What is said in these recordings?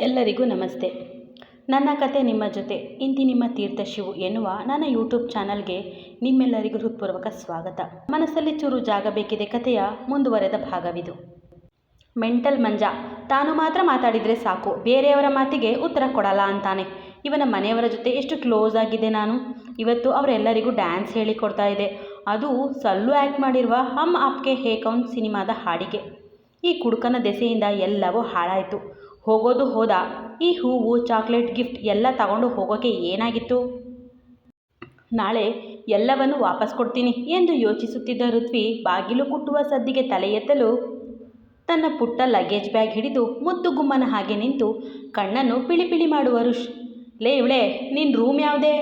ಎಲ್ಲರಿಗೂ ನಮಸ್ತೆ. ನನ್ನ ಕತೆ ನಿಮ್ಮ ಜೊತೆ, ಇಂತಿ ನಿಮ್ಮ ತೀರ್ಥ ಶಿವು ಎನ್ನುವ ನನ್ನ ಯೂಟ್ಯೂಬ್ ಚಾನಲ್ಗೆ ನಿಮ್ಮೆಲ್ಲರಿಗೂ ಹೃತ್ಪೂರ್ವಕ ಸ್ವಾಗತ. ಮನಸ್ಸಲ್ಲಿ ಚೂರು ಜಾಗ ಬೇಕಿದೆ ಕಥೆಯ ಮುಂದುವರೆದ ಭಾಗವಿದು. ಮೆಂಟಲ್ ಮಂಜ, ತಾನು ಮಾತ್ರ ಮಾತಾಡಿದರೆ ಸಾಕು, ಬೇರೆಯವರ ಮಾತಿಗೆ ಉತ್ತರ ಕೊಡಲ್ಲ ಅಂತಾನೆ. ಇವನ ಮನೆಯವರ ಜೊತೆ ಎಷ್ಟು ಕ್ಲೋಸ್ ಆಗಿದೆ ನಾನು? ಇವತ್ತು ಅವರೆಲ್ಲರಿಗೂ ಡ್ಯಾನ್ಸ್ ಹೇಳಿಕೊಡ್ತಾ ಇದೆ. ಅದು ಸಲ್ಲು ಆ್ಯಕ್ಟ್ ಮಾಡಿರುವ ಹಮ್ ಆಪ್ಕೆ ಹೇ ಕೌನ್ ಸಿನಿಮಾದ ಹಾಡಿಗೆ. ಈ ಕುಡುಕನ ದೆಸೆಯಿಂದ ಎಲ್ಲವೂ ಹಾಳಾಯಿತು. ಹೋಗೋದು ಹೋದ? ಈ ಹೂವು, ಚಾಕ್ಲೇಟ್, ಗಿಫ್ಟ್ ಎಲ್ಲ ತಗೊಂಡು ಹೋಗೋಕ್ಕೆ ಏನಾಗಿತ್ತು? ನಾಳೆ ಎಲ್ಲವನ್ನು ವಾಪಸ್ ಕೊಡ್ತೀನಿ ಎಂದು ಯೋಚಿಸುತ್ತಿದ್ದ ಋತ್ವಿ ಬಾಗಿಲು ಕುಟ್ಟುವ ಸದ್ದಿಗೆ ತಲೆ ಎತ್ತಲು ತನ್ನ ಪುಟ್ಟ ಲಗೇಜ್ ಬ್ಯಾಗ್ ಹಿಡಿದು ಮುದ್ದು ಗುಮ್ಮನ ಹಾಗೆ ನಿಂತು ಕಣ್ಣನ್ನು ಪಿಳಿ ಪಿಳಿ ಮಾಡುವ ರುಷ್ ಲೇ ಇವಳೆ ನಿನ್ನ ರೂಮ್ ಯಾವುದೇ?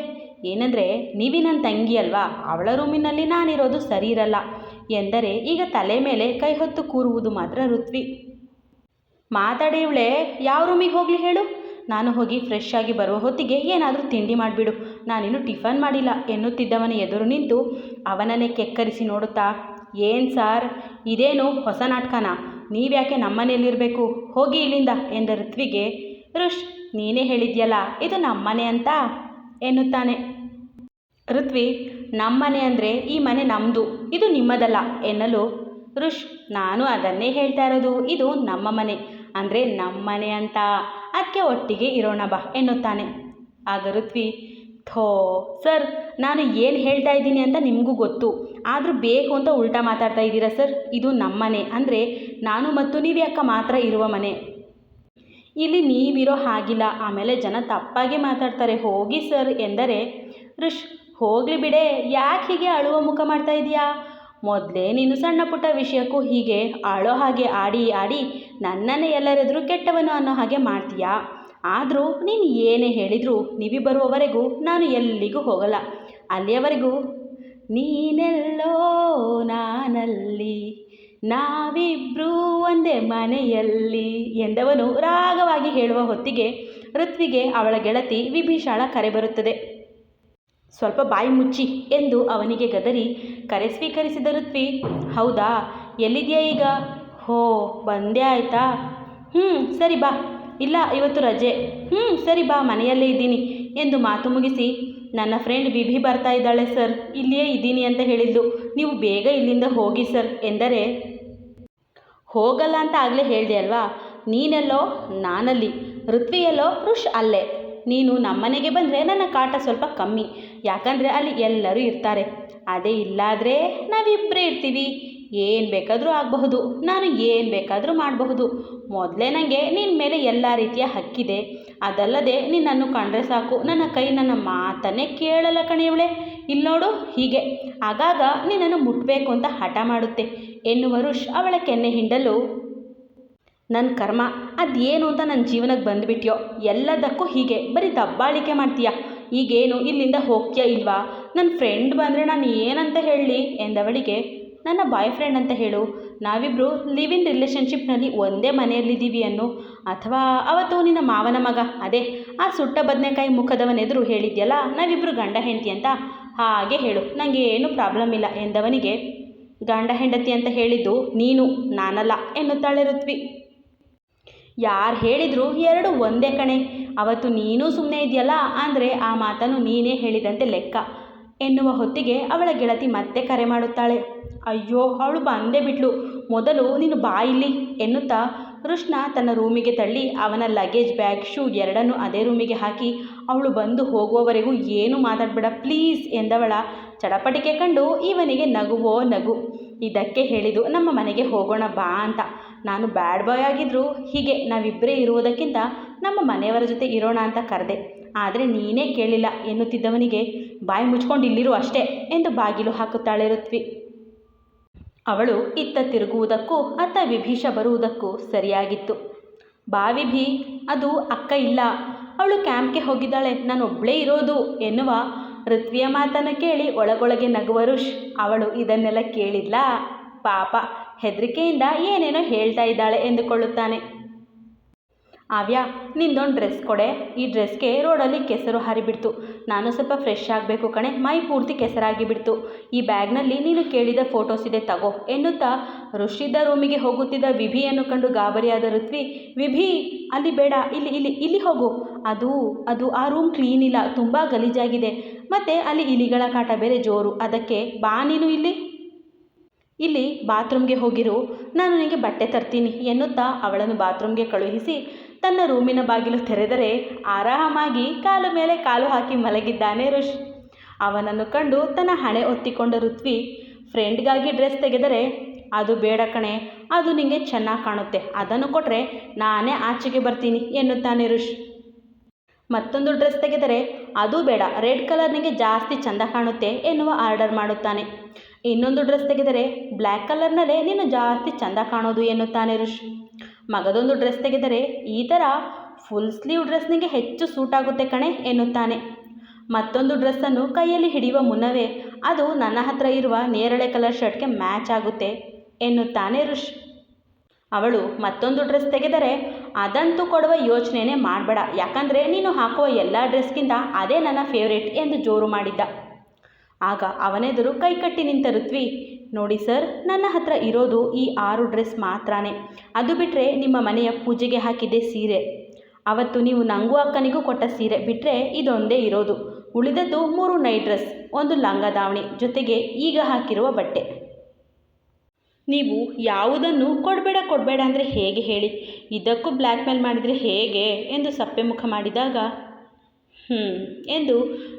ಏನಂದರೆ ನೀವಿ ನನ್ನ ತಂಗಿ ಅಲ್ವಾ? ಅವಳ ರೂಮಿನಲ್ಲಿ ನಾನಿರೋದು ಸರಿ ಇರಲ್ಲ ಎಂದರೆ ಈಗ ತಲೆ ಮೇಲೆ ಕೈ ಹೊತ್ತು ಕೂರುವುದು ಮಾತ್ರ ಋತ್ವಿ. ಮಾತಾಡಿ ಇವಳೆ ಯಾವ ರೂಮಿಗೆ ಹೋಗಲಿ ಹೇಳು. ನಾನು ಹೋಗಿ ಫ್ರೆಶ್ ಆಗಿ ಬರುವ ಹೊತ್ತಿಗೆ ಏನಾದರೂ ತಿಂಡಿ ಮಾಡಿಬಿಡು. ನಾನಿನ್ನೂ ಟಿಫನ್ ಮಾಡಿಲ್ಲ, ಎನ್ನುತ್ತಿದ್ದವನ ಎದುರು ನಿಂತು ಅವನನ್ನೇ ಕೆಕ್ಕರಿಸಿ ನೋಡುತ್ತಾ, ಏನು ಸಾರ್, ಇದೇನು ಹೊಸ ನಾಟಕನ? ನೀವ್ಯಾಕೆ ನಮ್ಮನೆಯಲ್ಲಿರಬೇಕು? ಹೋಗಿ ಇಲ್ಲಿಂದ, ಎಂದ ಋತ್ವಿಗೆ ಋಷ್ ನೀನೇ ಹೇಳಿದ್ಯಲ್ಲ, ಇದು ನಮ್ಮನೆ ಅಂತ, ಎನ್ನುತ್ತಾನೆ. ಋತ್ವಿ, ನಮ್ಮನೆ ಅಂದರೆ ಈ ಮನೆ ನಮ್ಮದು ಇದು ನಿಮ್ಮದಲ್ಲ, ಎನ್ನಲು. ಋಷ್ ನಾನು ಅದನ್ನೇ ಹೇಳ್ತಾ ಇರೋದು, ಇದು ನಮ್ಮ ಮನೆ. ಅಂದರೆ ನಮ್ಮನೆ ಅಂತ. ಅದಕ್ಕೆ ಒಟ್ಟಿಗೆ ಇರೋಣ ಬಾ ಎನ್ನುತ್ತಾನೆ. ಆಗ ಋತ್ವಿ, ಥೋ, ಸರ್, ನಾನು ಏನು ಹೇಳ್ತಾ ಇದ್ದೀನಿ ಅಂತ ನಿಮಗೂ ಗೊತ್ತು. ಆದರೂ ಬೇಕು ಅಂತ ಉಲ್ಟಾ ಮಾತಾಡ್ತಾ ಇದ್ದೀರಾ ಸರ್? ಇದು ನಮ್ಮನೆ. ಅಂದರೆ ನಾನು ಮತ್ತು ನೀವು ಯಾಕ ಮಾತ್ರ ಇರುವ ಮನೆ. ಇಲ್ಲಿ ನೀವಿರೋ ಹಾಗಿಲ್ಲ. ಆಮೇಲೆ ಜನ ತಪ್ಪಾಗಿ ಮಾತಾಡ್ತಾರೆ. ಹೋಗಿ ಸರ್ ಎಂದರೆ, ಋಷ್, ಹೋಗಲಿ ಬಿಡೆ. ಯಾಕೆ ಹೀಗೆ ಅಳುವ ಮುಖ ಮಾಡ್ತಾ ಇದೀಯಾ? ಮೊದಲೇ ನೀನು ಸಣ್ಣ ಪುಟ್ಟ ವಿಷಯಕ್ಕೂ ಹೀಗೆ ಆಳೋ ಹಾಗೆ ಆಡಿ ಆಡಿ ನನ್ನನ್ನೇ ಎಲ್ಲರೆದುರು ಕೆಟ್ಟವನು ಅನ್ನೋ ಹಾಗೆ ಮಾಡ್ತೀಯಾ? ಆದರೂ ನೀನು ಏನೇ ಹೇಳಿದರೂ ನೀವಿ ಬರುವವರೆಗೂ ನಾನು ಎಲ್ಲಿಗೂ ಹೋಗಲ್ಲ. ಅಲ್ಲಿಯವರೆಗೂ ನೀನೆಲ್ಲೋ ನಾನಲ್ಲಿ, ನಾವಿಬ್ರೂ ಒಂದೇ ಮನೆಯಲ್ಲಿ ಎಂದವನು ರಾಗವಾಗಿ ಹೇಳುವ ಹೊತ್ತಿಗೆ ಋತ್ವಿಗೆ ಅವಳ ಗೆಳತಿ ವಿಭೀಷಾಳ ಕರೆ ಬರುತ್ತದೆ. ಸ್ವಲ್ಪ ಬಾಯಿ ಮುಚ್ಚಿ ಎಂದು ಅವನಿಗೆ ಗದರಿ ಕರೆ ಸ್ವೀಕರಿಸಿದ ಋತ್ವಿ ಹೌದಾ? ಎಲ್ಲಿದೆಯಾ ಈಗ? ಹೋ, ಬಂದೇ ಆಯಿತಾ? ಹ್ಞೂ ಸರಿ ಬಾ. ಇಲ್ಲ, ಇವತ್ತು ರಜೆ. ಹ್ಞೂ ಸರಿ ಬಾ, ಮನೆಯಲ್ಲೇ ಇದ್ದೀನಿ ಎಂದು ಮಾತು ಮುಗಿಸಿ, ನನ್ನ ಫ್ರೆಂಡ್ ಬಿಭಿ ಬರ್ತಾ ಇದ್ದಾಳೆ ಸರ್ ಇಲ್ಲಿಯೇ ಇದ್ದೀನಿ ಅಂತ ಹೇಳಿದ್ದು. ನೀವು ಬೇಗ ಇಲ್ಲಿಂದ ಹೋಗಿ ಸರ್ ಎಂದರೆ, ಹೋಗಲ್ಲ ಅಂತ ಆಗಲೇ ಹೇಳಿದೆ ಅಲ್ವಾ? ನೀನೆಲ್ಲೋ? ನಾನಲ್ಲಿ. ಋತ್ವಿಯಲ್ಲೋ? ಋಷ್ ಅಲ್ಲೇ. ನೀನು ನಮ್ಮನೆಗೆ ಬಂದರೆ ನನ್ನ ಕಾಟ ಸ್ವಲ್ಪ ಕಮ್ಮಿ. ಯಾಕಂದರೆ ಅಲ್ಲಿ ಎಲ್ಲರೂ ಇರ್ತಾರೆ. ಅದೇ ಇಲ್ಲಾದರೆ ನಾವಿಬ್ಬರೇ ಇರ್ತೀವಿ. ಏನು ಬೇಕಾದರೂ ಆಗಬಹುದು. ನಾನು ಏನು ಬೇಕಾದರೂ ಮಾಡಬಹುದು. ಮೊದಲೇ ನನಗೆ ನಿನ್ನ ಮೇಲೆ ಎಲ್ಲ ರೀತಿಯ ಹಕ್ಕಿದೆ. ಅದಲ್ಲದೆ ನಿನ್ನನ್ನು ಕಂಡರೆ ಸಾಕು. ನನ್ನ ಕೈ ನನ್ನ ಮಾತನ್ನೇ ಕೇಳಲ್ಲ ಕಣಿಯವಳೆ. ಇಲ್ಲಿ ನೋಡು ಹೀಗೆ. ಆಗಾಗ ನಿನ್ನನ್ನು ಮುಟ್ಟಬೇಕು ಅಂತ ಹಠ ಮಾಡುತ್ತೆ. ಎನ್ನುವ ಋಷ್ ಅವಳ ಕೆನ್ನೆ ಹಿಂಡಲು ನನ್ನ ಕರ್ಮ ಅದೇನು ಅಂತ ನನ್ನ ಜೀವನಕ್ಕೆ ಬಂದುಬಿಟ್ಯೋ? ಎಲ್ಲದಕ್ಕೂ ಹೀಗೆ, ಬರೀ ದಬ್ಬಾಳಿಕೆ ಮಾಡ್ತೀಯಾ? ಈಗೇನು ಇಲ್ಲಿಂದ ಹೋಗ್ತೀಯ ಇಲ್ವಾ? ನನ್ನ ಫ್ರೆಂಡ್ ಬಂದರೆ ನಾನು ಏನಂತ ಹೇಳಲಿ ಎಂದವಳಿಗೆ, ನನ್ನ ಬಾಯ್ ಫ್ರೆಂಡ್ ಅಂತ ಹೇಳು. ನಾವಿಬ್ಬರು ಲಿವ್ ಇನ್ ರಿಲೇಷನ್ಶಿಪ್ನಲ್ಲಿ ಒಂದೇ ಮನೆಯಲ್ಲಿದ್ದೀವಿ ಅನ್ನು. ಅಥವಾ ಅವತ್ತು ನಿನ್ನ ಮಾವನ ಮಗ, ಅದೇ, ಆ ಸುಟ್ಟ ಬದನೆಕಾಯಿ ಮುಖದವನೆದುರು ಹೇಳಿದ್ಯಲ್ಲ ನಾವಿಬ್ಬರು ಗಂಡ ಹೆಂಡತಿ ಅಂತ? ಹಾಗೆ ಹೇಳು ನನಗೆ ಏನು ಪ್ರಾಬ್ಲಮ್ ಇಲ್ಲ, ಎಂದವನಿಗೆ, ಗಂಡ ಹೆಂಡತಿ ಅಂತ ಹೇಳಿದ್ದು ನೀನು, ನಾನಲ್ಲ ಎನ್ನುತ್ತಾಳೆ ಋತ್ವಿ. ಯಾರು ಹೇಳಿದ್ರು ಎರಡು ಒಂದೇ ಕಣೆ. ಅವತ್ತು ನೀನು ಸುಮ್ಮನೆ ಇದೆಯಲ್ಲ? ಅಂದರೆ ಆ ಮಾತನ್ನು ನೀನೇ ಹೇಳಿದಂತೆ ಲೆಕ್ಕ. ಎನ್ನುವ ಹೊತ್ತಿಗೆ ಅವಳ ಗೆಳತಿ ಮತ್ತೆ ಕರೆ ಮಾಡುತ್ತಾಳೆ. ಅಯ್ಯೋ, ಅವಳು ಬಂದೇ ಬಿಟ್ಲು. ಮೊದಲು ನೀನು ಬಾಯಿಲಿ ಎನ್ನುತ್ತಾ ಕೃಷ್ಣ ತನ್ನ ರೂಮಿಗೆ ತಳ್ಳಿ ಅವನ ಲಗೇಜ್ ಬ್ಯಾಗ್, ಶೂ ಎರಡನ್ನೂ ಅದೇ ರೂಮಿಗೆ ಹಾಕಿ, ಅವಳು ಬಂದು ಹೋಗುವವರೆಗೂ ಏನು ಮಾತಾಡಬೇಡ ಪ್ಲೀಸ್ ಎಂದವಳ ಚಡಪಟಿಕೆ ಕಂಡು ಇವನಿಗೆ ನಗುವೋ ನಗು. ಇದಕ್ಕೆ ಹೇಳಿದು ನಮ್ಮ ಮನೆಗೆ ಹೋಗೋಣ ಬಾ ಅಂತ. ನಾನು ಬ್ಯಾಡ್ ಬಾಯ್ ಆಗಿದ್ದರೂ ಹೀಗೆ ನಾವಿಬ್ಬರೇ ಇರುವುದಕ್ಕಿಂತ ನಮ್ಮ ಮನೆಯವರ ಜೊತೆ ಇರೋಣ ಅಂತ ಕರೆದೆ. ಆದರೆ ನೀನೇ ಕೇಳಿಲ್ಲ ಎನ್ನುತ್ತಿದ್ದವನಿಗೆ, ಬಾಯಿ ಮುಚ್ಕೊಂಡು ಇಲ್ಲಿರು ಅಷ್ಟೇ ಎಂದು ಬಾಗಿಲು ಹಾಕುತ್ತಾಳೆ ಋತ್ವಿ. ಅವಳು ಇತ್ತ ತಿರುಗುವುದಕ್ಕೂ, ಅತ್ತ ವಿಭೀಷ ಬರುವುದಕ್ಕೂ ಸರಿಯಾಗಿತ್ತು. ಬಾವಿ ವಿಭಿ, ಅದು ಅಕ್ಕ ಇಲ್ಲ. ಅವಳು ಕ್ಯಾಂಪ್ಗೆ ಹೋಗಿದ್ದಾಳೆ. ನಾನು ಒಬ್ಬಳೇ ಇರೋದು ಎನ್ನುವ ಋತ್ವಿಯ ಮಾತನ್ನು ಕೇಳಿ ಒಳಗೊಳಗೆ ನಗುವ ಋಷ್, ಅವಳು ಇದನ್ನೆಲ್ಲ ಕೇಳಿಲ್ಲ ಪಾಪ ಹೆದರಿಕೆಯಿಂದ ಏನೇನೋ ಹೇಳ್ತಾ ಇದ್ದಾಳೆ ಎಂದುಕೊಳ್ಳುತ್ತಾನೆ. ಆವ್ಯಾ, ನಿಂದೊಂದು ಡ್ರೆಸ್ ಕೊಡೆ. ಈ ಡ್ರೆಸ್ಗೆ ರೋಡಲ್ಲಿ ಕೆಸರು ಹರಿಬಿಡ್ತು. ನಾನು ಸ್ವಲ್ಪ ಫ್ರೆಶ್ ಆಗಬೇಕು ಕಣೆ. ಮೈ ಪೂರ್ತಿ ಕೆಸರಾಗಿ ಬಿಡ್ತು ಈ ಬ್ಯಾಗ್ನಲ್ಲಿ ನೀನು ಕೇಳಿದ ಫೋಟೋಸ್ ಇದೆ, ತಗೋ ಎನ್ನುತ್ತಾ ಋಷಿದ ರೂಮಿಗೆ ಹೋಗುತ್ತಿದ್ದ ವಿಭಿಯನ್ನು ಕಂಡು ಗಾಬರಿಯಾದ ಋತ್ವಿ, ವಿಭಿ, ಅಲ್ಲಿ ಬೇಡ. ಇಲ್ಲಿ ಇಲ್ಲಿ ಇಲ್ಲಿ ಹೋಗು. ಅದು ಅದು ಆ ರೂಮ್ ಕ್ಲೀನ್ ಇಲ್ಲ. ತುಂಬ ಗಲೀಜಾಗಿದೆ. ಮತ್ತು ಅಲ್ಲಿ ಇಲಿಗಳ ಕಾಟ ಬೇರೆ ಜೋರು. ಅದಕ್ಕೆ ಬಾ ನೀನು ಇಲ್ಲಿ. ಇಲ್ಲಿ ಬಾತ್ರೂಮ್ಗೆ ಹೋಗಿರು. ನಾನು ನಿನಗೆ ಬಟ್ಟೆ ತರ್ತೀನಿ ಎನ್ನುತ್ತಾ ಅವಳನ್ನು ಬಾತ್ರೂಮ್ಗೆ ಕಳುಹಿಸಿ ತನ್ನ ರೂಮಿನ ಬಾಗಿಲು ತೆರೆದರೆ ಆರಾಮಾಗಿ ಕಾಲು ಮೇಲೆ ಕಾಲು ಹಾಕಿ ಮಲಗಿದ್ದಾನೆ ಋಷ್. ಅವನನ್ನು ಕಂಡು ತನ್ನ ಹಣೆ ಒತ್ತಿಕೊಂಡ ಋತ್ವಿ, ಫ್ರೆಂಡ್ಗಾಗಿ ಡ್ರೆಸ್ ತೆಗೆದರೆ ಅದು ಬೇಡ ಕಣೆ, ಅದು ನಿಮಗೆ ಚೆನ್ನಾಗಿ ಕಾಣುತ್ತೆ, ಅದನ್ನು ಕೊಟ್ಟರೆ ನಾನೇ ಆಚೆಗೆ ಬರ್ತೀನಿ, ಎನ್ನುತ್ತಾನೆ ರುಷ್ ಮತ್ತೊಂದು ಡ್ರೆಸ್ ತೆಗೆದರೆ, ಅದು ಬೇಡ, ರೆಡ್ ಕಲರ್ ನಿಮಗೆ ಜಾಸ್ತಿ ಚೆಂದ ಕಾಣುತ್ತೆ, ಎನ್ನುವ ಆರ್ಡರ್ ಮಾಡುತ್ತಾನೆ. ಇನ್ನೊಂದು ಡ್ರೆಸ್ ತೆಗೆದರೆ ಬ್ಲ್ಯಾಕ್ ಕಲರ್ನಲ್ಲೇ ನೀನು ಜಾಸ್ತಿ ಚೆಂದ ಕಾಣೋದು ಎನ್ನುತ್ತಾನೆ ಋಷ್. ಮಗದೊಂದು ಡ್ರೆಸ್ ತೆಗೆದರೆ ಈ ಥರ ಫುಲ್ ಸ್ಲೀವ್ ಡ್ರೆಸ್ ನಿಮಗೆ ಹೆಚ್ಚು ಸೂಟ್ ಆಗುತ್ತೆ ಕಣೆ ಎನ್ನುತ್ತಾನೆ. ಮತ್ತೊಂದು ಡ್ರೆಸ್ಸನ್ನು ಕೈಯಲ್ಲಿ ಹಿಡಿಯುವ ಮುನ್ನವೇ ಅದು ನನ್ನ ಹತ್ರ ಇರುವ ನೇರಳೆ ಕಲರ್ ಶರ್ಟ್ಗೆ ಮ್ಯಾಚ್ ಆಗುತ್ತೆ ಎನ್ನುತ್ತಾನೆ ಋಷ್. ಅವಳು ಮತ್ತೊಂದು ಡ್ರೆಸ್ ತೆಗೆದರೆ ಅದಂತೂ ಕೊಡುವ ಯೋಚನೆನೇ ಮಾಡಬೇಡ, ಯಾಕಂದರೆ ನೀನು ಹಾಕುವ ಎಲ್ಲ ಡ್ರೆಸ್ಗಿಂತ ಅದೇ ನನ್ನ ಫೇವ್ರೇಟ್ ಎಂದು ಜೋರು ಮಾಡಿದ್ದ. ಆಗ ಅವನೆದುರು ಕೈಕಟ್ಟಿ ನಿಂತ ಋತ್ವಿ ನೋಡಿ ಸರ್, ನನ್ನ ಹತ್ರ ಇರೋದು ಈ ಆರು ಡ್ರೆಸ್ ಮಾತ್ರನೇ. ಅದು ಬಿಟ್ಟರೆ ನಿಮ್ಮ ಮನೆಯ ಪೂಜೆಗೆ ಹಾಕಿದ್ದೆ ಸೀರೆ. ಅವತ್ತು ನೀವು ನಂಗೂ ಅಕ್ಕನಿಗೂ ಕೊಟ್ಟ ಸೀರೆ ಬಿಟ್ಟರೆ ಇದೊಂದೇ ಇರೋದು. ಉಳಿದದ್ದು ಮೂರು ನೈಟ್ ಡ್ರೆಸ್, ಒಂದು ಲಂಗ ದಾವಣಿ, ಜೊತೆಗೆ ಈಗ ಹಾಕಿರುವ ಬಟ್ಟೆ. ನೀವು ಯಾವುದನ್ನು ಕೊಡಬೇಡ ಕೊಡಬೇಡ ಅಂದರೆ ಹೇಗೆ ಹೇಳಿ? ಇದಕ್ಕೂ ಬ್ಲ್ಯಾಕ್ ಮೇಲ್ ಮಾಡಿದರೆ ಹೇಗೆ? ಎಂದು ಸಪ್ಪೆ ಮುಖ ಮಾಡಿದಾಗ ಹ್ಞೂ ಎಂದು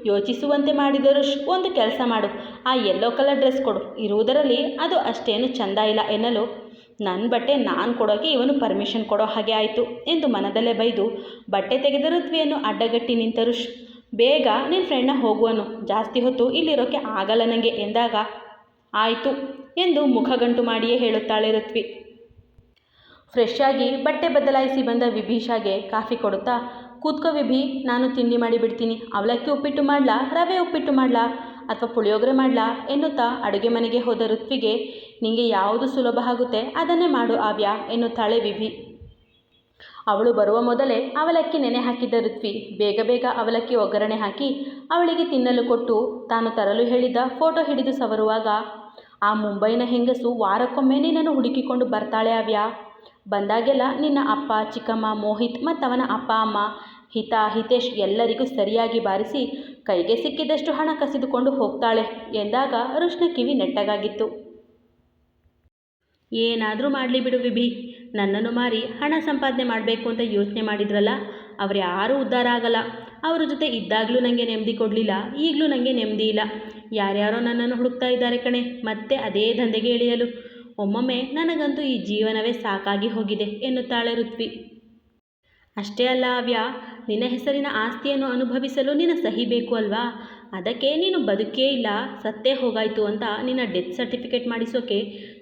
ಯೋಚಿಸುವಂತೆ ಮಾಡಿದರು ಒಂದು ಕೆಲಸ ಮಾಡು. ಆ ಯೆಲ್ಲೋ ಕಲರ್ ಡ್ರೆಸ್ ಕೊಡು. ಇರುವುದರಲ್ಲಿ ಅದು ಅಷ್ಟೇನು ಚಂದ ಇಲ್ಲ ಎನ್ನಲು ನನ್ನ ಬಟ್ಟೆ ನಾನು ಕೊಡೋಕ್ಕೆ ಇವನು ಪರ್ಮಿಷನ್ ಕೊಡೋ ಹಾಗೆ ಆಯಿತು ಎಂದು ಮನದಲ್ಲೇ ಬೈದು ಬಟ್ಟೆ ತೆಗೆದ ಋತ್ವಿಯನ್ನು ಅಡ್ಡಗಟ್ಟಿ ನಿಂತರು ಬೇಗ ನಿನ್ನ ಫ್ರೆಂಡ್ನ ಹೋಗುವನು. ಜಾಸ್ತಿ ಹೊತ್ತು ಇಲ್ಲಿರೋಕ್ಕೆ ಆಗಲ್ಲ ನನಗೆ ಎಂದಾಗ ಆಯಿತು ಎಂದು ಮುಖಗಂಟು ಮಾಡಿಯೇ ಹೇಳುತ್ತಾಳೆ ಋತ್ವಿ. ಫ್ರೆಶ್ ಆಗಿ ಬಟ್ಟೆ ಬದಲಾಯಿಸಿ ಬಂದ ವಿಭೀಷಾಗೆ ಕಾಫಿ ಕೊಡುತ್ತಾ ಕೂತ್ಕೋ ಬಿ ನಾನು ತಿಂಡಿ ಮಾಡಿಬಿಡ್ತೀನಿ ಅವಲಕ್ಕಿ ಉಪ್ಪಿಟ್ಟು ಮಾಡಲಾ, ರವೆ ಉಪ್ಪಿಟ್ಟು ಮಾಡಲಾ, ಅಥವಾ ಪುಳಿಯೋಗರೆ ಮಾಡಲಾ ಎನ್ನುತ್ತಾ ಅಡುಗೆ ಮನೆಗೆ ಹೋದ ಋತ್ವಿಗೆ ನಿಮಗೆ ಯಾವುದು ಸುಲಭ ಆಗುತ್ತೆ ಅದನ್ನೇ ಮಾಡು ಆವ್ಯಾ ಎನ್ನುತ್ತಾಳೆ ವಿಭಿ. ಅವಳು ಬರುವ ಮೊದಲೇ ಅವಲಕ್ಕಿ ನೆನೆ ಹಾಕಿದ್ದ ಋತ್ವಿ ಬೇಗ ಬೇಗ ಅವಲಕ್ಕಿ ಒಗ್ಗರಣೆ ಹಾಕಿ ಅವಳಿಗೆ ತಿನ್ನಲು ಕೊಟ್ಟು ತಾನು ತರಲು ಹೇಳಿದ್ದ ಫೋಟೋ ಹಿಡಿದು ಸವರುವಾಗ, ಆ ಮುಂಬೈನ ಹೆಂಗಸು ವಾರಕ್ಕೊಮ್ಮೆ ನಿನ್ನನ್ನು ಹುಡುಕಿಕೊಂಡು ಬರ್ತಾಳೆ ಅವ್ಯಾ ಬಂದಾಗೆಲ್ಲ ನಿನ್ನ ಅಪ್ಪ, ಚಿಕ್ಕಮ್ಮ, ಮೋಹಿತ್ ಮತ್ತು ಅವನ ಅಪ್ಪ, ಅಮ್ಮ ಹಿತ, ಹಿತೇಶ್ ಎಲ್ಲರಿಗೂ ಸರಿಯಾಗಿ ಬಾರಿಸಿ ಕೈಗೆ ಸಿಕ್ಕಿದಷ್ಟು ಹಣ ಕಸಿದುಕೊಂಡು ಹೋಗ್ತಾಳೆ ಎಂದಾಗ ರುಷ್ಣ ಕಿವಿ ನೆಟ್ಟಗಾಗಿತ್ತು. ಏನಾದರೂ ಮಾಡಲಿ ಬಿಡು ವಿಭಿ, ನನ್ನನ್ನು ಮಾರಿ ಹಣ ಸಂಪಾದನೆ ಮಾಡಬೇಕು ಅಂತ ಯೋಚನೆ ಮಾಡಿದ್ರಲ್ಲ, ಅವ್ರು ಯಾರೂ ಉದ್ಧಾರ ಆಗಲ್ಲ. ಅವರ ಜೊತೆ ಇದ್ದಾಗಲೂ ನನಗೆ ನೆಮ್ಮದಿ ಕೊಡಲಿಲ್ಲ, ಈಗಲೂ ನನಗೆ ನೆಮ್ಮದಿ ಇಲ್ಲ. ಯಾರ್ಯಾರೋ ನನ್ನನ್ನು ಹುಡುಕ್ತಾ ಇದ್ದಾರೆ ಕಣೆ, ಮತ್ತೆ ಅದೇ ದಂಧೆಗೆ ಇಳಿಯಲು. ಒಮ್ಮೊಮ್ಮೆ ನನಗಂತೂ ಈ ಜೀವನವೇ ಸಾಕಾಗಿ ಹೋಗಿದೆ ಎನ್ನುತ್ತಾಳೆ ಋತ್ವಿ. ಅಷ್ಟೇ ಅಲ್ಲ ಅವ್ಯಾ ನಿನ್ನ ಹೆಸರಿನ ಆಸ್ತಿಯನ್ನು ಅನುಭವಿಸಲು ನಿನ್ನ ಸಹಿ ಬೇಕು ಅಲ್ವಾ? ಅದಕ್ಕೆ ನೀನು ಬದುಕೇ ಇಲ್ಲ, ಸತ್ತೇ ಹೋಗಾಯಿತು ಅಂತ ನಿನ್ನ ಡೆತ್ ಸರ್ಟಿಫಿಕೇಟ್ ಮಾಡಿಸೋಕೆ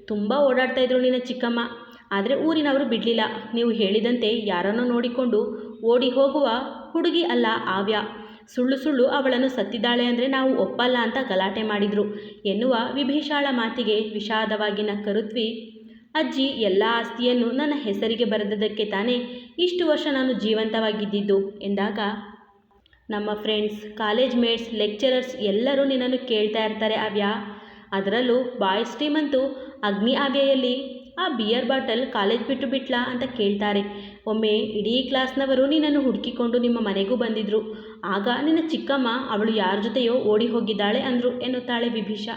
ತುಂಬ ಓಡಾಡ್ತಾ ಇದ್ರು ನಿನ್ನ ಚಿಕ್ಕಮ್ಮ. ಆದರೆ ಊರಿನವರು ಬಿಡಲಿಲ್ಲ. ನೀವು ಹೇಳಿದಂತೆ ಯಾರನ್ನೋ ನೋಡಿಕೊಂಡು ಓಡಿ ಹೋಗುವ ಹುಡುಗಿ ಅಲ್ಲ ಆವ್ಯ ಸುಳ್ಳು ಸುಳ್ಳು ಅವಳನ್ನು ಸತ್ತಿದ್ದಾಳೆ ಅಂದರೆ ನಾವು ಒಪ್ಪಲ್ಲ ಅಂತ ಗಲಾಟೆ ಮಾಡಿದರು ಎನ್ನುವ ವಿಭೀಷಾಳ ಮಾತಿಗೆ ವಿಷಾದವಾಗಿ ಕರುತ್ವಿ ಅಜ್ಜಿ ಎಲ್ಲ ಆಸ್ತಿಯನ್ನು ನನ್ನ ಹೆಸರಿಗೆ ಬರೆದದಕ್ಕೆ ತಾನೇ ಇಷ್ಟು ವರ್ಷ ನಾನು ಜೀವಂತವಾಗಿದ್ದಿದ್ದು ಎಂದಾಗ, ನಮ್ಮ ಫ್ರೆಂಡ್ಸ್ ಕಾಲೇಜ್ ಮೇಟ್ಸ್ ಲೆಕ್ಚರರ್ಸ್ ಎಲ್ಲರೂ ನಿನ್ನನ್ನು ಕೇಳ್ತಾ ಇರ್ತಾರೆ ಅವ್ಯಾ ಅದರಲ್ಲೂ ಬಾಯ್ಸ್ ಟೀಮ್ ಅಂತೂ ಅಗ್ನಿ ಆವ್ಯೆಯಲ್ಲಿ ಆ ಬಿಯರ್ ಬಾಟಲ್ ಕಾಲೇಜ್ ಬಿಟ್ಟು ಬಿಟ್ಲಾ ಅಂತ ಕೇಳ್ತಾರೆ. ಒಮ್ಮೆ ಇಡೀ ಕ್ಲಾಸ್ನವರು ನಿನ್ನನ್ನು ಹುಡುಕಿಕೊಂಡು ನಿಮ್ಮ ಮನೆಗೂ ಬಂದಿದ್ರು. ಆಗ ನಿನ್ನ ಚಿಕ್ಕಮ್ಮ ಅವಳು ಯಾರ ಜೊತೆಯೋ ಓಡಿ ಹೋಗಿದ್ದಾಳೆ ಅಂದರು ಎನ್ನುತ್ತಾಳೆ ವಿಭೀಷ.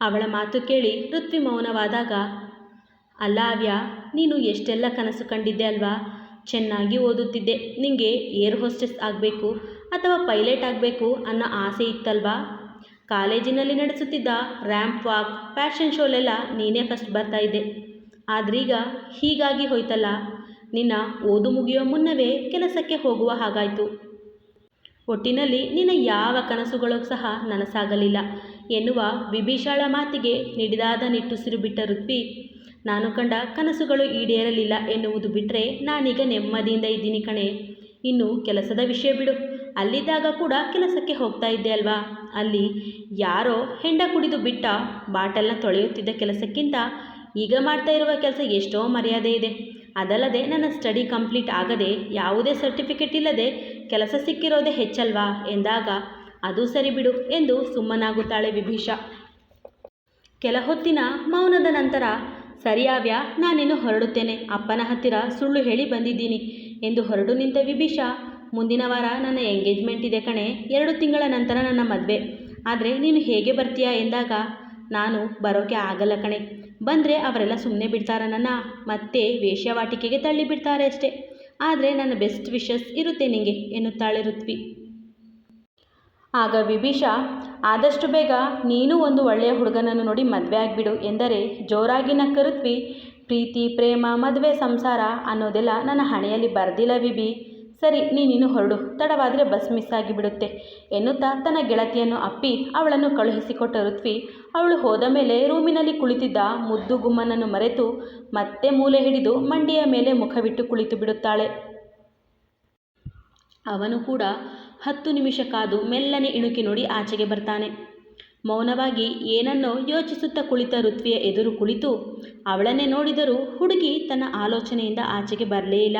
ಅವಳ ಮಾತು ಕೇಳಿ ಋತ್ವಿ ಮೌನವಾದಾಗ ಅಲ್ಲ ಅವ್ಯ ನೀನು ಎಷ್ಟೆಲ್ಲ ಕನಸು ಕಂಡಿದ್ದೆ ಅಲ್ವಾ? ಚೆನ್ನಾಗಿ ಓದುತ್ತಿದ್ದೆ. ನಿಂಗೆ ಏರ್ ಹೋಸ್ಟೆಸ್ ಆಗಬೇಕು ಅಥವಾ ಪೈಲಟ್ ಆಗಬೇಕು ಅನ್ನೋ ಆಸೆ ಇತ್ತಲ್ವಾ? ಕಾಲೇಜಿನಲ್ಲಿ ನಡೆಸುತ್ತಿದ್ದ ರ್ಯಾಂಪ್ ವಾಕ್, ಫ್ಯಾಷನ್ ಶೋಲೆಲ್ಲ ನೀನೇ ಫಸ್ಟ್ ಬರ್ತಾ ಇದ್ದೆ. ಆದ್ರೀಗ ಹೀಗಾಗಿ ಹೋಯ್ತಲ್ಲ. ನಿನ್ನ ಓದು ಮುಗಿಯೋ ಮುನ್ನವೇ ಕೆಲಸಕ್ಕೆ ಹೋಗುವ ಹಾಗಾಯಿತು. ಒಟ್ಟಿನಲ್ಲಿ ನಿನ್ನ ಯಾವ ಕನಸುಗಳು ಸಹ ನನಸಾಗಲಿಲ್ಲ. ಎನ್ನುವ ವಿಭೀಷಾಳ ಮಾತಿಗೆ ನಿಡಿದಾದ ನಿಟ್ಟುಸಿರು ಬಿಟ್ಟ ಋತ್ವಿ, ನಾನು ಕಂಡ ಕನಸುಗಳು ಈಡೇರಲಿಲ್ಲ ಎನ್ನುವುದು ಬಿಟ್ಟರೆ ನಾನೀಗ ನೆಮ್ಮದಿಯಿಂದ ಇದ್ದೀನಿ ಕಣೆ. ಇನ್ನು ಕೆಲಸದ ವಿಷಯ ಬಿಡು. ಅಲ್ಲಿದ್ದಾಗ ಕೂಡ ಕೆಲಸಕ್ಕೆ ಹೋಗ್ತಾ ಇದ್ದೆ ಅಲ್ವಾ? ಅಲ್ಲಿ ಯಾರೋ ಹೆಂಡ ಕುಡಿದು ಬಿಟ್ಟ ಬಾಟಲ್ನ ತೊಳೆಯುತ್ತಿದ್ದ ಕೆಲಸಕ್ಕಿಂತ ಈಗ ಮಾಡ್ತಾ ಇರುವ ಕೆಲಸ ಎಷ್ಟೋ ಮರ್ಯಾದೆ ಇದೆ. ಅದಲ್ಲದೆ ನನ್ನ ಸ್ಟಡಿ ಕಂಪ್ಲೀಟ್ ಆಗದೆ ಯಾವುದೇ ಸರ್ಟಿಫಿಕೇಟ್ ಇಲ್ಲದೆ ಕೆಲಸ ಸಿಕ್ಕಿರೋದೇ ಹೆಚ್ಚಲ್ವಾ? ಎಂದಾಗ ಅದು ಸರಿ ಬಿಡು ಎಂದು ಸುಮ್ಮನಾಗುತ್ತಾಳೆ ವಿಭೀಷ. ಕೆಲ ಹೊತ್ತಿನ ಮೌನದ ನಂತರ ಸರಿಯಾವ್ಯ ನಾನಿನ್ನು ಹೊರಡುತ್ತೇನೆ. ಅಪ್ಪನ ಹತ್ತಿರ ಸುಳ್ಳು ಹೇಳಿ ಬಂದಿದ್ದೀನಿ ಎಂದು ಹೊರಡು ನಿಂತ ವಿಭೀಷ, ಮುಂದಿನ ವಾರ ನನ್ನ ಎಂಗೇಜ್ಮೆಂಟ್ ಇದೆ ಕಣೆ, ಎರಡು ತಿಂಗಳ ನಂತರ ನನ್ನ ಮದುವೆ. ಆದರೆ ನೀನು ಹೇಗೆ ಬರ್ತೀಯಾ ಎಂದಾಗ, ನಾನು ಬರೋಕೆ ಆಗಲ್ಲ ಕಣೆ. ಬಂದರೆ ಅವರೆಲ್ಲ ಸುಮ್ಮನೆ ಬಿಡ್ತಾರ ನನ್ನ, ಮತ್ತೆ ವೇಶ್ಯವಾಟಿಕೆಗೆ ತಳ್ಳಿ ಬಿಡ್ತಾರೆ ಅಷ್ಟೇ. ಆದರೆ ನನ್ನ ಬೆಸ್ಟ್ ವಿಶಸ್ ಇರುತ್ತೆ ನಿಂಗೆ, ಎನ್ನುತ್ತಾಳೆ ಋತ್ವಿ. ಆಗ ವಿಭೀಷ, ಆದಷ್ಟು ಬೇಗ ನೀನು ಒಂದು ಒಳ್ಳೆಯ ಹುಡುಗನನ್ನು ನೋಡಿ ಮದುವೆ ಆಗಿಬಿಡು ಎಂದರೆ ಜೋರಾಗಿ ನಕ್ಕರುತ್ವಿ. ಪ್ರೀತಿ, ಪ್ರೇಮ, ಮದುವೆ ಸಂಸಾರ ಅನ್ನೋದೆಲ್ಲ ನನ್ನ ಹಣೆಯಲ್ಲಿ ಬರ್ದಿಲ್ಲ ವಿಬಿ ಸರಿ, ನೀನಿನ್ನು ಹೊರಡು, ತಡವಾದರೆ ಬಸ್ ಮಿಸ್ ಆಗಿಬಿಡುತ್ತೆ ಎನ್ನುತ್ತಾ ತನ್ನ ಗೆಳತಿಯನ್ನು ಅಪ್ಪಿ ಅವಳನ್ನು ಕಳುಹಿಸಿಕೊಟ್ಟ ಋತ್ವಿ ಅವಳು ಹೋದ ಮೇಲೆ ರೂಮಿನಲ್ಲಿ ಕುಳಿತಿದ್ದ ಮುದ್ದು ಗುಮ್ಮನನ್ನು ಮರೆತು ಮತ್ತೆ ಮೂಲೆ ಹಿಡಿದು ಮಂಡಿಯ ಮೇಲೆ ಮುಖವಿಟ್ಟು ಕುಳಿತು ಬಿಡುತ್ತಾಳೆ. ಅವನು ಕೂಡ ಹತ್ತು ನಿಮಿಷ ಕಾದು ಮೆಲ್ಲನೆ ಇಣುಕಿ ನೋಡಿ ಆಚೆಗೆ ಬರ್ತಾನೆ. ಮೌನವಾಗಿ ಏನನ್ನೋ ಯೋಚಿಸುತ್ತಾ ಕುಳಿತ ಋತ್ವಿಯ ಎದುರು ಕುಳಿತು ಅವಳನ್ನೇ ನೋಡಿದರೂ ಹುಡುಗಿ ತನ್ನ ಆಲೋಚನೆಯಿಂದ ಆಚೆಗೆ ಬರಲೇ ಇಲ್ಲ.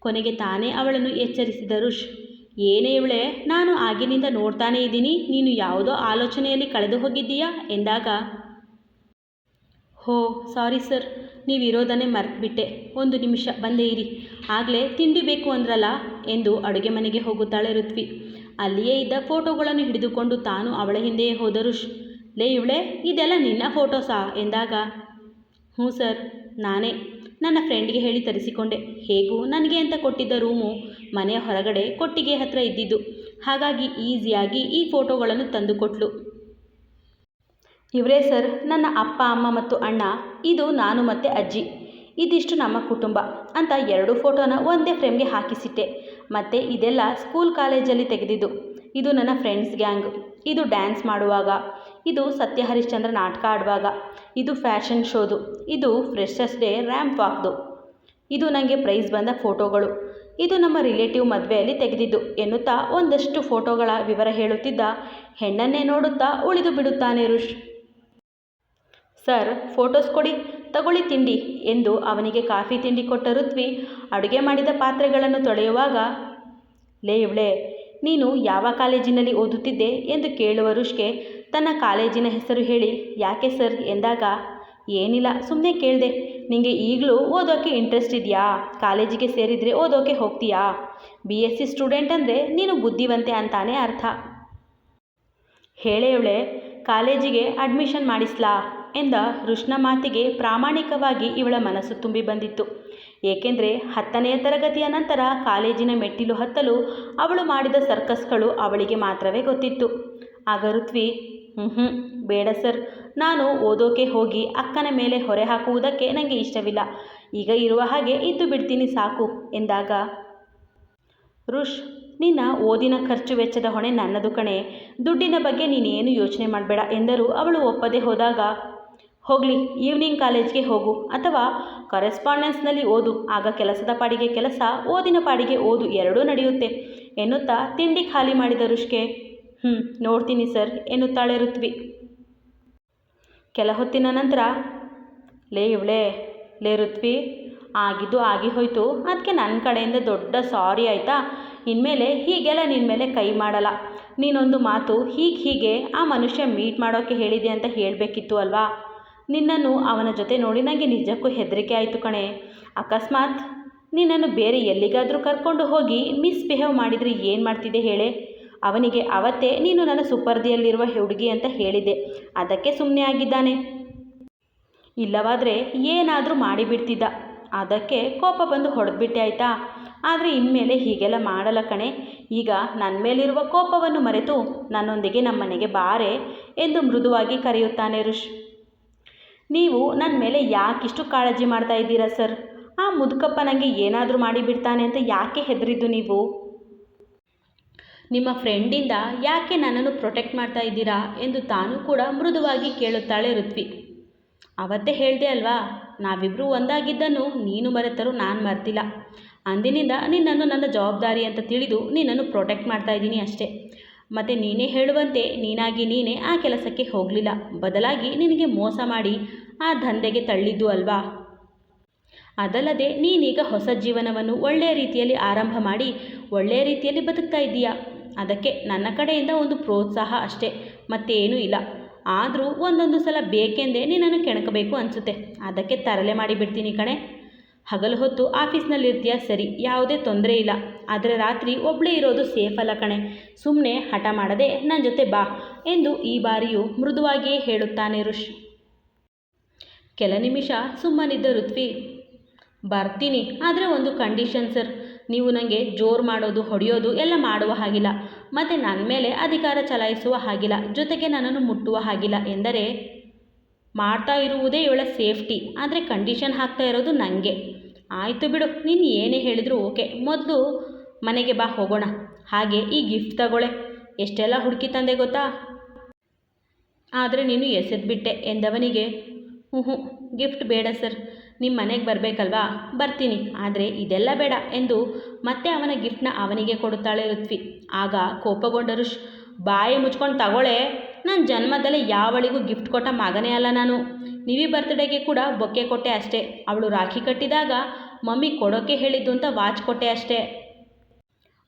ಕೊನೆಗೆ ತಾನೇ ಅವಳನ್ನು ಎಚ್ಚರಿಸಿದ ಋಷ್, ಏನೇ ಇವಳೆ, ನಾನು ಆಗಿನಿಂದ ನೋಡ್ತಾನೇ ಇದ್ದೀನಿ, ನೀನು ಯಾವುದೋ ಆಲೋಚನೆಯಲ್ಲಿ ಕಳೆದು ಹೋಗಿದ್ದೀಯಾ? ಎಂದಾಗ, ಹೋ, ಸಾರಿ ಸರ್ ನೀವಿರೋದನ್ನೇ ಮರೆತುಬಿಟ್ಟೆ. ಒಂದು ನಿಮಿಷ, ಬಂದೇ ಇರಿ. ಆಗಲೇ ತಿಂಡಿ ಬೇಕು ಅಂದ್ರಲ್ಲ ಎಂದು ಅಡುಗೆ ಮನೆಗೆ ಹೋಗುತ್ತಾಳೆ ಋತ್ವಿ. ಅಲ್ಲಿಯೇ ಇದ್ದ ಫೋಟೋಗಳನ್ನು ಹಿಡಿದುಕೊಂಡು ತಾನು ಅವಳ ಹಿಂದೆಯೇ ಹೋದರು ಲೇ ಇವಳೆ, ಇದೆಲ್ಲ ನಿನ್ನ ಫೋಟೋಸಾ? ಎಂದಾಗ, ಹ್ಞೂ ಸರ್, ನಾನೇ. ನನ್ನ ಫ್ರೆಂಡ್ಗೆ ಹೇಳಿ ತರಿಸಿಕೊಂಡೆ. ಹೇಗೂ? ನನಗೆ ಅಂತ ಕೊಟ್ಟಿದ್ದ ರೂಮು ಮನೆಯ ಹೊರಗಡೆ ಕೊಟ್ಟಿಗೆ ಹತ್ರ ಇದ್ದಿದ್ದು. ಹಾಗಾಗಿ ಈಸಿಯಾಗಿ ಈ ಫೋಟೋಗಳನ್ನು ತಂದುಕೊಟ್ಲು. ಇವರೇ ಸರ್, ನನ್ನ ಅಪ್ಪ, ಅಮ್ಮ ಮತ್ತು ಅಣ್ಣ, ಇದು ನಾನು ಮತ್ತು ಅಜ್ಜಿ. ಇದಿಷ್ಟು ನಮ್ಮ ಕುಟುಂಬ ಅಂತ ಎರಡು ಫೋಟೋನ ಒಂದೇ ಫ್ರೇಮ್ಗೆ ಹಾಕಿಸಿಟ್ಟೆ. ಮತ್ತು ಇದೆಲ್ಲ ಸ್ಕೂಲ್ ಕಾಲೇಜಲ್ಲಿ ತೆಗೆದಿದ್ದು. ಇದು ನನ್ನ ಫ್ರೆಂಡ್ಸ್ ಗ್ಯಾಂಗ್. ಇದು ಡ್ಯಾನ್ಸ್ ಮಾಡುವಾಗ. ಇದು ಸತ್ಯ ಹರಿಶ್ಚಂದ್ರ ನಾಟಕ ಆಡುವಾಗ. ಇದು ಫ್ಯಾಷನ್ ಶೋದು. ಇದು ಫ್ರೆಶರ್ಸ್ ಡೇ ರ್ಯಾಂಪ್ ವಾಕ್ದು. ಇದು ನನಗೆ ಪ್ರೈಸ್ ಬಂದ ಫೋಟೋಗಳು. ಇದು ನಮ್ಮ ರಿಲೇಟಿವ್ ಮದುವೆಯಲ್ಲಿ ತೆಗೆದಿದ್ದು ಎನ್ನುತ್ತಾ ಒಂದಷ್ಟು ಫೋಟೋಗಳ ವಿವರ ಹೇಳುತ್ತಿದ್ದ ಹೆಣ್ಣನ್ನೇ ನೋಡುತ್ತಾ ಉಳಿದು ಬಿಡುತ್ತಾನೆ ಋಷ್ ಸರ್, ಫೋಟೋಸ್ ಕೊಡಿ, ತಗೊಳ್ಳಿ ತಿಂಡಿ ಎಂದು ಅವನಿಗೆ ಕಾಫಿ ತಿಂಡಿ ಕೊಟ್ಟ ಋತ್ವಿ ಅಡುಗೆ ಮಾಡಿದ ಪಾತ್ರೆಗಳನ್ನು ತೊಳೆಯುವಾಗ, ಲೇ ಇವಳೆ, ನೀನು ಯಾವ ಕಾಲೇಜಿನಲ್ಲಿ ಓದುತ್ತಿದ್ದೆ? ಎಂದು ಕೇಳುವ ರುಷ್ಗೆ ತನ್ನ ಕಾಲೇಜಿನ ಹೆಸರು ಹೇಳಿ, ಯಾಕೆ ಸರ್? ಎಂದಾಗ, ಏನಿಲ್ಲ ಸುಮ್ಮನೆ ಕೇಳಿದೆ. ನಿಮಗೆ ಈಗಲೂ ಓದೋಕ್ಕೆ ಇಂಟ್ರೆಸ್ಟ್ ಇದೆಯಾ? ಕಾಲೇಜಿಗೆ ಸೇರಿದರೆ ಓದೋಕೆ ಹೋಗ್ತೀಯಾ? ಬಿ ಎಸ್ ಸಿ ಸ್ಟೂಡೆಂಟ್ ಅಂದರೆ ನೀನು ಬುದ್ಧಿವಂತೆ ಅಂತಾನೆ ಅರ್ಥ. ಹೇಳೇವಳೆ ಕಾಲೇಜಿಗೆ ಅಡ್ಮಿಷನ್ ಮಾಡಿಸ್ಲಾ? ಎಂದ ಕೃಷ್ಣ ಮಾತಿಗೆ ಪ್ರಾಮಾಣಿಕವಾಗಿ ಇವಳ ಮನಸ್ಸು ತುಂಬಿ ಬಂದಿತ್ತು. ಏಕೆಂದರೆ ಹತ್ತನೆಯ ತರಗತಿಯ ನಂತರ ಕಾಲೇಜಿನ ಮೆಟ್ಟಿಲು ಹತ್ತಲು ಅವಳು ಮಾಡಿದ ಸರ್ಕಸ್ಗಳು ಅವಳಿಗೆ ಮಾತ್ರವೇ ಗೊತ್ತಿತ್ತು. ಆಗ ಋತ್ವಿ ಹ್ಞೂ ಬೇಡ ಸರ್. ನಾನು ಓದೋಕೆ ಹೋಗಿ ಅಕ್ಕನ ಮೇಲೆ ಹೊರೆ ಹಾಕುವುದಕ್ಕೆ ನನಗೆ ಇಷ್ಟವಿಲ್ಲ. ಈಗ ಇರುವ ಹಾಗೆ ಇದ್ದು ಬಿಡ್ತೀನಿ ಸಾಕು, ಎಂದಾಗ, ಋಷ್, ನಿನ್ನ ಓದಿನ ಖರ್ಚು ವೆಚ್ಚದ ಹೊಣೆ ನನ್ನದು ಕಣೆ. ದುಡ್ಡಿನ ಬಗ್ಗೆ ನೀನೇನು ಯೋಚನೆ ಮಾಡಬೇಡ ಎಂದರೂ. ಅವಳು ಒಪ್ಪದೆ ಹೋದಾಗ ಹೋಗಲಿ ಈವ್ನಿಂಗ್ ಕಾಲೇಜ್ಗೆ ಹೋಗು ಅಥವಾ ಕರೆಸ್ಪಾಂಡೆನ್ಸ್ನಲ್ಲಿ ಓದು. ಆಗ ಕೆಲಸದ ಪಾಡಿಗೆ ಕೆಲಸ, ಓದಿನ ಪಾಡಿಗೆ ಓದು ಎರಡೂ ನಡೆಯುತ್ತೆ ಎನ್ನುತ್ತಾ ತಿಂಡಿ ಖಾಲಿ ಮಾಡಿದ ರುಷ್ಕೆ. ಹ್ಞೂ ನೋಡ್ತೀನಿ ಸರ್ ಎನ್ನುತ್ತಾಳೆ ಋತ್ವಿ. ಕೆಲ ಹೊತ್ತಿನ ನಂತರ, ಲೇ ಇವಳೇ, ಲೇ ಋತ್ವಿ, ಆಗಿದ್ದು ಆಗಿ ಹೋಯಿತು. ಅದಕ್ಕೆ ನನ್ನ ಕಡೆಯಿಂದ ದೊಡ್ಡ ಸಾರಿ ಆಯಿತಾ? ಇನ್ಮೇಲೆ ಹೀಗೆಲ್ಲ ನಿನ್ನ ಮೇಲೆ ಕೈ ಮಾಡಲ್ಲ. ನೀನೊಂದು ಮಾತು ಹೀಗೆ ಹೀಗೆ ಆ ಮನುಷ್ಯ ಮೀಟ್ ಮಾಡೋಕ್ಕೆ ಹೇಳಿದೆ ಅಂತ ಹೇಳಬೇಕಿತ್ತು ಅಲ್ವಾ? ನಿನ್ನನ್ನು ಅವನ ಜೊತೆ ನೋಡಿ ನನಗೆ ನಿಜಕ್ಕೂ ಹೆದರಿಕೆ ಆಯಿತು ಕಣೆ. ಅಕಸ್ಮಾತ್ ನಿನ್ನನ್ನು ಬೇರೆ ಎಲ್ಲಿಗಾದರೂ ಕರ್ಕೊಂಡು ಹೋಗಿ ಮಿಸ್ಬಿಹೇವ್ ಮಾಡಿದರೆ ಏನು ಮಾಡ್ತಿದ್ದೆ ಹೇಳೆ? ಅವನಿಗೆ ಅವತ್ತೇ ನೀನು ನನ್ನ ಸುಪರ್ದಿಯಲ್ಲಿರುವ ಹುಡುಗಿ ಅಂತ ಹೇಳಿದೆ. ಅದಕ್ಕೆ ಸುಮ್ಮನೆ ಆಗಿದ್ದಾನೆ. ಇಲ್ಲವಾದರೆ ಏನಾದರೂ ಮಾಡಿಬಿಡ್ತಿದ್ದ. ಅದಕ್ಕೆ ಕೋಪ ಬಂದು ಹೊಡೆದ್ಬಿಟ್ಟೆ ಆಯಿತಾ? ಆದರೆ ಇನ್ಮೇಲೆ ಹೀಗೆಲ್ಲ ಮಾಡಲ್ಲ ಕಣೆ. ಈಗ ನನ್ನ ಮೇಲಿರುವ ಕೋಪವನ್ನು ಮರೆತು ನನ್ನೊಂದಿಗೆ ನಮ್ಮನೆಗೆ ಬಾರೆ ಎಂದು ಮೃದುವಾಗಿ ಕರೆಯುತ್ತಾನೆ ಋಷ್. ನೀವು ನನ್ನ ಮೇಲೆ ಯಾಕೆ ಇಷ್ಟು ಕಾಳಜಿ ಮಾಡ್ತಾ ಇದ್ದೀರಾ, ಸರ್? ಆ ಮುದುಕಪ್ಪ ನನಗೆ ಏನಾದರೂ ಮಾಡಿಬಿಡ್ತಾನೆ ಅಂತ ಯಾಕೆ ಹೆದರಿದ್ದು ನೀವು? ನಿಮ್ಮ ಫ್ರೆಂಡಿಂದ ಯಾಕೆ ನನ್ನನ್ನು ಪ್ರೊಟೆಕ್ಟ್ ಮಾಡ್ತಾ ಇದ್ದೀರಾ ಎಂದು ತಾನು ಕೂಡ ಮೃದುವಾಗಿ ಕೇಳುತ್ತಾಳೆ ಋತ್ವಿ. ಅವತ್ತೇ ಹೇಳಿದೆ ಅಲ್ವಾ ನಾವಿಬ್ಬರೂ ಒಂದಾಗಿದ್ದನ್ನು ನೀನು ಮರೆತರೂ ನಾನು ಮರೆತಿಲ್ಲ ಅಂದಿನಿಂದ ನಿನ್ನನ್ನು ನನ್ನ ಜವಾಬ್ದಾರಿ ಅಂತ ತಿಳಿದು ನಿನ್ನನ್ನು ಪ್ರೊಟೆಕ್ಟ್ ಮಾಡ್ತಾ ಇದ್ದೀನಿ ಅಷ್ಟೇ. ಮತ್ತು ನೀನೇ ಹೇಳುವಂತೆ ನೀನಾಗಿ ನೀನೇ ಆ ಕೆಲಸಕ್ಕೆ ಹೋಗಲಿಲ್ಲ. ಬದಲಾಗಿ ನಿನಗೆ ಮೋಸ ಮಾಡಿ ಆ ದಂಧೆಗೆ ತಳ್ಳಿದ್ದು ಅಲ್ವಾ? ಅದಲ್ಲದೆ ನೀನೀಗ ಹೊಸ ಜೀವನವನ್ನು ಒಳ್ಳೆಯ ರೀತಿಯಲ್ಲಿ ಆರಂಭ ಮಾಡಿ ಒಳ್ಳೆಯ ರೀತಿಯಲ್ಲಿ ಬದುಕ್ತಾ ಇದ್ದೀಯಾ? ಅದಕ್ಕೆ ನನ್ನ ಕಡೆಯಿಂದ ಒಂದು ಪ್ರೋತ್ಸಾಹ ಅಷ್ಟೇ, ಮತ್ತೇನೂ ಇಲ್ಲ. ಆದರೂ ಒಂದೊಂದು ಸಲ ಬೇಕೆಂದೇ ನಿನ್ನನ್ನು ಕೆಣಕಬೇಕು ಅನಿಸುತ್ತೆ. ಅದಕ್ಕೆ ತರಲೆ ಮಾಡಿಬಿಡ್ತೀನಿ ಕಣೆ. ಹಗಲು ಹೊತ್ತು ಆಫೀಸ್ನಲ್ಲಿರ್ತೀಯ ಸರಿ, ಯಾವುದೇ ತೊಂದರೆ ಇಲ್ಲ. ಆದರೆ ರಾತ್ರಿ ಒಬ್ಬಳೇ ಇರೋದು ಸೇಫ್ ಅಲ್ಲ ಕಣೆ. ಸುಮ್ಮನೆ ಹಠ ಮಾಡದೆ ನನ್ನ ಜೊತೆ ಬಾ ಎಂದು ಈ ಬಾರಿಯೂ ಮೃದುವಾಗಿಯೇ ಹೇಳುತ್ತಾನೆ ಋಷ್. ಕೆಲ ನಿಮಿಷ ಸುಮ್ಮನಿದ್ದ ಋತ್ವಿ, ಬರ್ತೀನಿ, ಆದರೆ ಒಂದು ಕಂಡೀಷನ್ ಸರ್ ನೀವು ನನಗೆ ಜೋರು ಮಾಡೋದು, ಹೊಡೆಯೋದು ಎಲ್ಲ ಮಾಡುವ ಹಾಗಿಲ್ಲ. ಮತ್ತು ನನ್ನ ಮೇಲೆ ಅಧಿಕಾರ ಚಲಾಯಿಸುವ ಹಾಗಿಲ್ಲ. ಜೊತೆಗೆ ನನ್ನನ್ನು ಮುಟ್ಟುವ ಹಾಗಿಲ್ಲ ಎಂದರೆ ಮಾಡ್ತಾ ಇರುವುದೇ ಇವಳ ಸೇಫ್ಟಿ. ಆದರೆ ಕಂಡೀಷನ್ ಹಾಕ್ತಾ ಇರೋದು ನನಗೆ ಆಯಿತು ಬಿಡು, ನೀನು ಏನೇ ಹೇಳಿದರೂ ಓಕೆ. ಮೊದಲು ಮನೆಗೆ ಬಾ, ಹೋಗೋಣ. ಹಾಗೆ ಈ ಗಿಫ್ಟ್ ತಗೊಳ್ಳೆ ಎಷ್ಟೆಲ್ಲ ಹುಡುಕಿ ತಂದೆ ಗೊತ್ತಾ? ಆದರೆ ನೀನು ಎಸೆದ್ಬಿಟ್ಟೆ ಎಂದವನಿಗೆ. ಹ್ಞೂ ಹ್ಞೂ ಗಿಫ್ಟ್ ಬೇಡ ಸರ್ ನಿಮ್ಮ ಮನೆಗೆ ಬರಬೇಕಲ್ವಾ? ಬರ್ತೀನಿ. ಆದರೆ ಇದೆಲ್ಲ ಬೇಡ ಎಂದು ಮತ್ತೆ ಅವನ ಗಿಫ್ಟ್ನ ಅವನಿಗೆ ಕೊಡುತ್ತಾಳೆ ಋತ್ವಿ. ಆಗ ಕೋಪಗೊಂಡ ಋಷ್, ಬಾಯಿ ಮುಚ್ಕೊಂಡು ತಗೊಳ್ಳೆ ನನ್ನ ಜನ್ಮದಲ್ಲಿ ಯಾವಳಿಗೂ ಗಿಫ್ಟ್ ಕೊಟ್ಟ ಮಗನೇ ಅಲ್ಲ ನಾನು. ನಿವಿ ಬರ್ತ್ಡೇಗೆ ಕೂಡ ಬೊಕ್ಕೆ ಕೊಟ್ಟೆ ಅಷ್ಟೇ. ಅವಳು ರಾಖಿ ಕಟ್ಟಿದಾಗ ಮಮ್ಮಿ ಕೊಡೋಕ್ಕೆ ಹೇಳಿದ್ದು ಅಂತ ವಾಚ್ ಕೊಟ್ಟೆ ಅಷ್ಟೇ.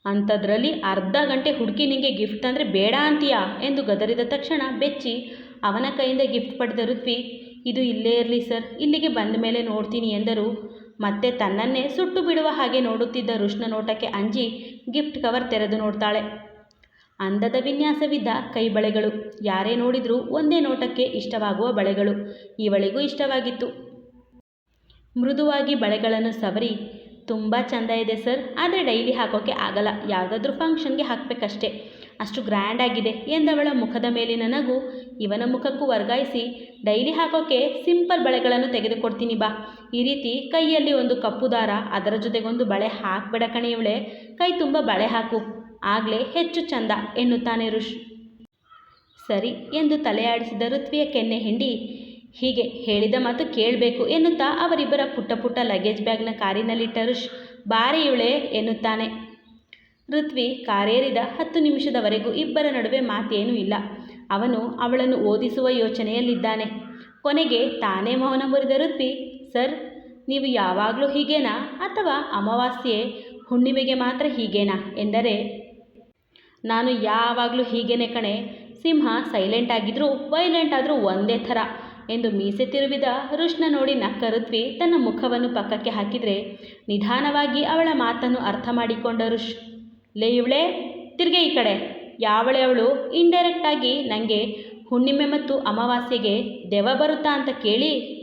ಅಂಥದ್ರಲ್ಲಿ ಅರ್ಧ ಗಂಟೆ ಹುಡುಕಿ ನಿಂಗೆ ಗಿಫ್ಟ್ ಅಂದರೆ ಬೇಡ ಅಂತೀಯಾ ಎಂದು ಗದರಿದ ತಕ್ಷಣ ಬೆಚ್ಚಿ ಅವನ ಕೈಯಿಂದ ಗಿಫ್ಟ್ ಪಡೆದ ಋತ್ವಿ, ಇದು ಇಲ್ಲೇ ಇರಲಿ ಸರ್, ಇಲ್ಲಿಗೆ ಬಂದ ಮೇಲೆ ನೋಡ್ತೀನಿ ಎಂದರು. ಮತ್ತೆ ತನ್ನನ್ನೇ ಸುಟ್ಟು ಬಿಡುವ ಹಾಗೆ ನೋಡುತ್ತಿದ್ದ ರುಷ್ನ ನೋಟಕ್ಕೆ ಅಂಜಿ ಗಿಫ್ಟ್ ಕವರ್ ತೆರೆದು ನೋಡ್ತಾಳೆ. ಅಂದದ ವಿನ್ಯಾಸವಿದ್ದ ಕೈ ಬಳೆಗಳು ಯಾರೇ ನೋಡಿದರೂ ಒಂದೇ ನೋಟಕ್ಕೆ ಇಷ್ಟವಾಗುವ ಬಳೆಗಳು. ಇವಳಿಗೂ ಇಷ್ಟವಾಗಿತ್ತು. ಮೃದುವಾಗಿ ಬಳೆಗಳನ್ನು ಸವರಿ, ತುಂಬ ಚೆಂದ ಇದೆ ಸರ್, ಆದರೆ ಡೈಲಿ ಹಾಕೋಕ್ಕೆ ಆಗಲ್ಲ. ಯಾವುದಾದ್ರೂ ಫಂಕ್ಷನ್ಗೆ ಹಾಕಬೇಕಷ್ಟೇ. ಅಷ್ಟು ಗ್ರ್ಯಾಂಡ್ ಆಗಿದೆ ಎಂದವಳ ಮುಖದ ಮೇಲಿನ ನಗು ಇವನ ಮುಖಕ್ಕೂ ವರ್ಗಾಯಿಸಿ, ಡೈಲಿ ಹಾಕೋಕ್ಕೆ ಸಿಂಪಲ್ ಬಳೆಗಳನ್ನು ತೆಗೆದುಕೊಡ್ತೀನಿ ಬಾ. ಈ ರೀತಿ ಕೈಯಲ್ಲಿ ಒಂದು ಕಪ್ಪು ದಾರ, ಅದರ ಜೊತೆಗೊಂದು ಬಳೆ ಹಾಕ್ಬೇಡ ಕಣೆ ಇವಳೆ ಕೈ ತುಂಬ ಬಳೆ ಹಾಕು. ಆಗಲೇ ಹೆಚ್ಚು ಚಂದ ಎನ್ನುತ್ತಾನೆ ಋಷ್. ಸರಿ ಎಂದು ತಲೆಯಾಡಿಸಿದ ಋತ್ವಿಯ ಕೆನ್ನೆ ಹಿಂಡಿ ಹೀಗೆ ಹೇಳಿದ ಮಾತು ಕೇಳಬೇಕು ಎನ್ನುತ್ತಾ ಅವರಿಬ್ಬರ ಪುಟ್ಟ ಪುಟ್ಟ ಲಗೇಜ್ ಬ್ಯಾಗ್ನ ಕಾರಿನಲ್ಲಿಟ್ಟ ಋಷ್ ಬಾರಿ ಇವಳೆ ಎನ್ನುತ್ತಾನೆ. ಋತ್ವಿ ಕಾರೇರಿದ ಹತ್ತು ನಿಮಿಷದವರೆಗೂ ಇಬ್ಬರ ನಡುವೆ ಮಾತೇನೂ ಇಲ್ಲ. ಅವನು ಅವಳನ್ನು ಓದಿಸುವ ಯೋಚನೆಯಲ್ಲಿದ್ದಾನೆ. ಕೊನೆಗೆ ತಾನೇ ಮೌನ ಮುರಿದ ಋತ್ವಿ, ಸರ್, ನೀವು ಯಾವಾಗಲೂ ಹೀಗೇನಾ ಅಥವಾ ಅಮಾವಾಸ್ಯೆ ಹುಣ್ಣಿಮೆಗೆ ಮಾತ್ರ ಹೀಗೇನಾ? ಎಂದರೆ ನಾನು ಯಾವಾಗಲೂ ಹೀಗೇನೆ ಕಣೆ. ಸಿಂಹ ಸೈಲೆಂಟ್ ಆಗಿದ್ರೂ ವೈಲೆಂಟ್ ಆದರೂ ಒಂದೇ ಥರ. ಎಂದು ಮೀಸೆ ತಿರುವಿದ ಋಷ್ನ ನೋಡಿ ನಕ್ಕ ಋತ್ವಿ ತನ್ನ ಮುಖವನ್ನು ಪಕ್ಕಕ್ಕೆ ಹಾಕಿದರೆ, ನಿಧಾನವಾಗಿ ಅವಳ ಮಾತನ್ನು ಅರ್ಥ ಮಾಡಿಕೊಂಡ ಋಷ್, ಲೇ ಇವಳೆ, ತಿರ್ಗೆ ಈ ಕಡೆ. ಯಾವಳೆ ಅವಳು? ಇಂಡೈರೆಕ್ಟಾಗಿ ನನಗೆ ಹುಣ್ಣಿಮೆ ಮತ್ತು ಅಮಾವಾಸ್ಯೆಗೆ ದೆವ ಬರುತ್ತಾ ಅಂತ ಕೇಳಿ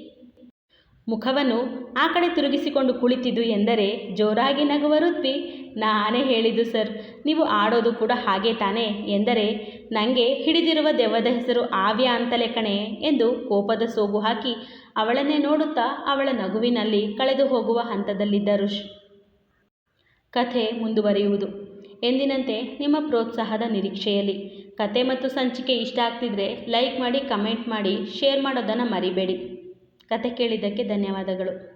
ಮುಖವನ್ನು ಆ ಕಡೆ ತಿರುಗಿಸಿಕೊಂಡು ಕುಳಿತಿದ್ದು ಎಂದರೆ ಜೋರಾಗಿ ನಗುವ ಋತ್ವಿ, ನಾನೇ ಹೇಳಿದ್ದು ಸರ್, ನೀವು ಆಡೋದು ಕೂಡ ಹಾಗೆ ತಾನೇ ಎಂದರೆ ನನಗೆ ಹಿಡಿದಿರುವ ದೆವ್ವದ ಹೆಸರು ಆವ್ಯ ಅಂತಲೇ ಕಣೆ ಎಂದು ಕೋಪದ ಸೋಗು ಹಾಕಿ ಅವಳನ್ನೇ ನೋಡುತ್ತಾ ಅವಳ ನಗುವಿನಲ್ಲಿ ಕಳೆದು ಹೋಗುವ ಹಂತದಲ್ಲಿದ್ದ ಋಷ್. ಕಥೆ ಮುಂದುವರಿಯುವುದು. ಎಂದಿನಂತೆ ನಿಮ್ಮ ಪ್ರೋತ್ಸಾಹದ ನಿರೀಕ್ಷೆಯಲ್ಲಿ. ಕತೆ ಮತ್ತು ಸಂಚಿಕೆ ಇಷ್ಟ ಆಗ್ತಿದ್ರೆ ಲೈಕ್ ಮಾಡಿ, ಕಮೆಂಟ್ ಮಾಡಿ, ಶೇರ್ ಮಾಡೋದನ್ನು ಮರಿಬೇಡಿ. ಕತೆ ಕೇಳಿದ್ದಕ್ಕೆ ಧನ್ಯವಾದಗಳು.